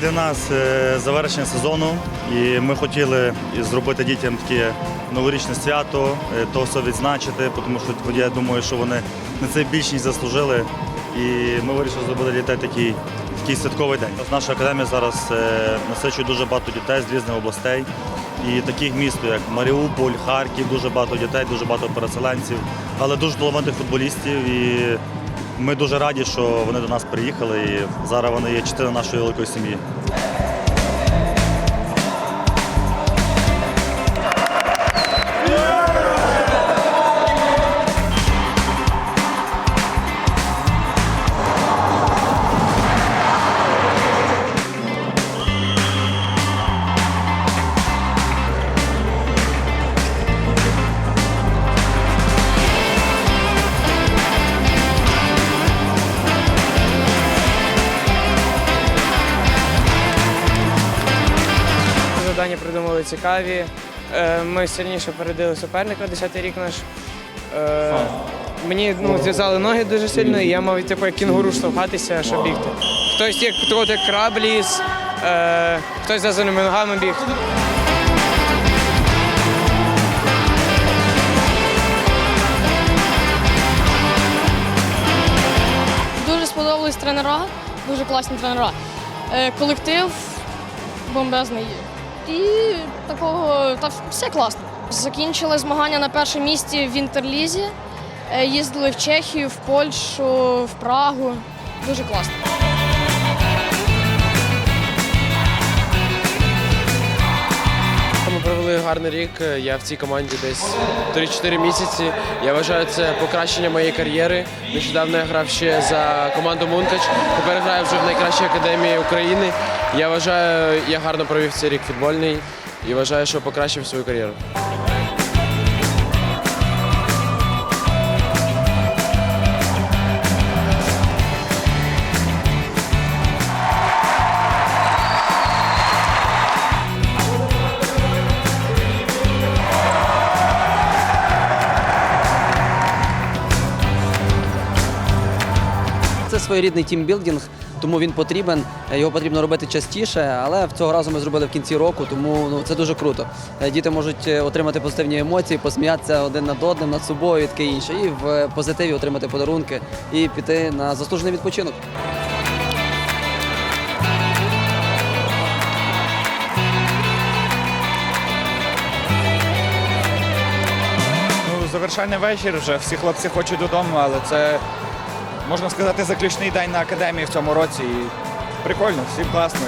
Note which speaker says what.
Speaker 1: для нас е, завершення сезону, і ми хотіли зробити дітям таке новорічне свято, е, то все відзначити, тому що я думаю, що вони на це більш ніж заслужили. І ми вирішили зробити дітей такий, такий святковий день. Наша академія зараз е, насичує дуже багато дітей з різних областей. І таких міст, як Маріуполь, Харків, дуже багато дітей, дуже багато переселенців, але дуже талановитих футболістів. І ми дуже раді, що вони до нас приїхали. І зараз вони є частиною нашої великої сім'ї.
Speaker 2: Завдання придумали цікаві. Е, Ми сильніше передили суперника, 10-й рік наш. Е, Мені ну, зв'язали ноги дуже сильно, і я мав типу, як кінгуру штовхатися, щоб бігти. Хтось як хто як краб ліз, е, хтось зв'язаними ногами біг.
Speaker 3: Дуже сподобались тренера, дуже класні тренера. Е, Колектив бомбезний. І такого та все класно. Закінчили змагання на першому місці в інтерлізі. Е, Їздили в Чехію, в Польщу, в Прагу. Дуже класно.
Speaker 4: Ми провели гарний рік. Я в цій команді десь 3-4 місяці. Я вважаю, це покращення моєї кар'єри. Нещодавно я грав ще за команду Мункач. Тепер граю вже в найкращій академії України. Я вважаю, я гарно провів цей рік футбольний і вважаю, що покращив свою кар'єру.
Speaker 5: Це своєрідний тімбілдинг, тому він потрібен. Його потрібно робити частіше, але цього разу ми зробили в кінці року, тому ну, це дуже круто. Е, Діти можуть е, отримати позитивні емоції, посміятися один над одним, над собою і таке інше. І в е, позитиві отримати подарунки і піти на заслужений відпочинок.
Speaker 6: Ну, завершальний вечір вже всі хлопці хочуть додому, але це можна сказати заключний день на академії в цьому році. І прикольно, всім класно.